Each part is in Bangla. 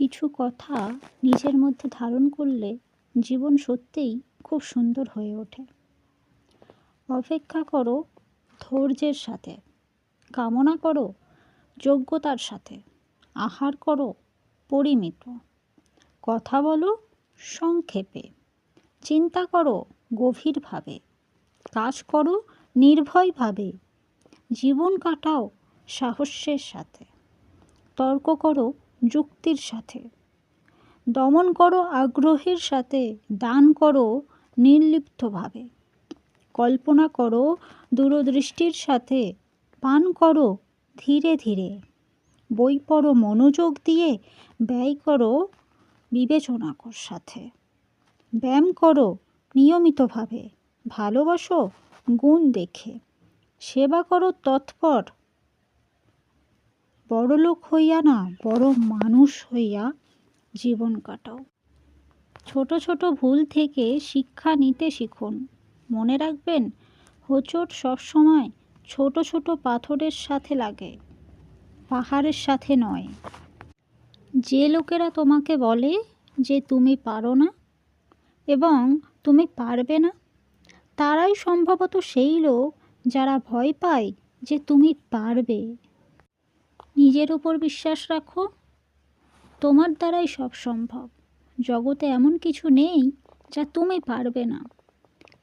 কিছু কথা নিজের মধ্যে ধারণ করলে জীবন সত্যিই খুব সুন্দর হয়ে ওঠে। অপেক্ষা করো ধৈর্যের সাথে, কামনা করো যোগ্যতার সাথে, আহার করো পরিমিত। কথা বলো সংক্ষেপে, চিন্তা করো গভীরভাবে, কাজ করো নির্ভয়ভাবে, জীবন কাটাও সাহস্যের সাথে। তর্ক করো যুক্তির সাথে। দমন করো আগ্রহের সাথে, দান করো নির্লিপ্তভাবে। কল্পনা করো দূরদৃষ্টির সাথে, পান করো ধীরে ধীরে। বই পড়ো মনোযোগ দিয়ে, ব্যয় করো বিবেচনার সাথে। ব্যায়াম করো নিয়মিতভাবে। ভালোবাসো গুণ দেখে। সেবা করো তৎপর বড়লোক হইয়া না, বড় মানুষ হইয়া জীবন কাটাও। ছোট ছোট ভুল থেকে শিক্ষা নিতে শিখুন। মনে রাখবেন, হোঁচট সবসময় ছোট ছোট পাথরের সাথে লাগে, পাহাড়ের সাথে নয়। যে লোকেরা তোমাকে বলে যে তুমি পারো না এবং তুমি পারবে না, তারাই সম্ভবত সেই লোক যারা ভয় পায় যে তুমি পারবে। নিজের উপর বিশ্বাস রাখো। তোমার দ্বারাই সব সম্ভব। জগতে এমন কিছু নেই যা তুমি পারবে না।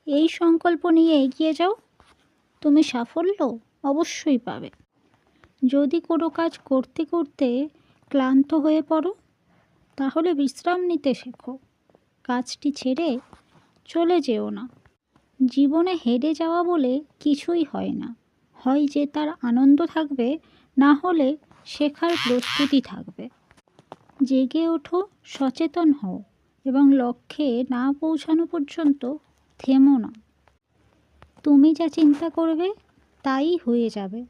এই সংকল্প নিয়ে এগিয়ে যাও। তুমি সাফল্য অবশ্যই পাবে। যদি কোনো কাজ করতে করতে ক্লান্ত হয়ে পড়ো, তাহলে বিশ্রাম নিতে শেখো। কাজটি ছেড়ে চলে যেও না। জীবনে হেরে যাওয়া বলে কিছুই হয় না। হয় যে তার আনন্দ থাকবে না হলে শেখার প্রস্তুতি থাকবে। জেগে ওঠো, সচেতন হও এবং লক্ষ্যে না পৌঁছানো পর্যন্ত থেমো না। তুমি যা চিন্তা করবে তাই হয়ে যাবে।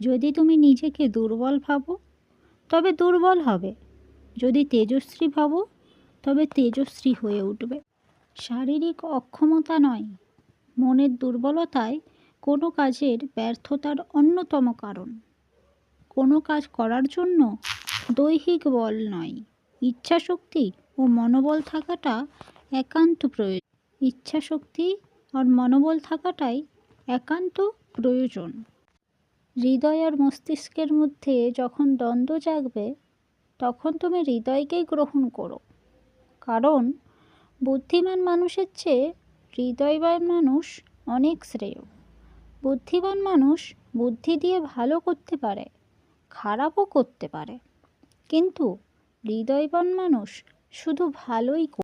যদি তুমি নিজেকে দুর্বল ভাবো, তবে দুর্বল হবে। যদি তেজস্বী ভাবো, তবে তেজস্বী হয়ে উঠবে। শারীরিক অক্ষমতা নয়, মনের দুর্বলতায় কোনো কাজের ব্যর্থতার অন্যতম কারণ। কোনো কাজ করার জন্য দৈহিক বল নয়। ইচ্ছাশক্তি ও মনোবল থাকাটা একান্ত প্রয়োজন। ইচ্ছাশক্তি আর মনোবল থাকাটাই একান্ত প্রয়োজন। হৃদয় আর মস্তিষ্কের মধ্যে যখন দ্বন্দ্ব জাগবে, তখন তুমি হৃদয়কেই গ্রহণ করো। কারণ বুদ্ধিমান মানুষের চেয়ে হৃদয়বান মানুষ অনেক শ্রেয়। বুদ্ধিমান মানুষ বুদ্ধি দিয়ে ভালো করতে পারে। খারাপও করতে পারে। কিন্তু হৃদয়বান মানুষ শুধু ভালোই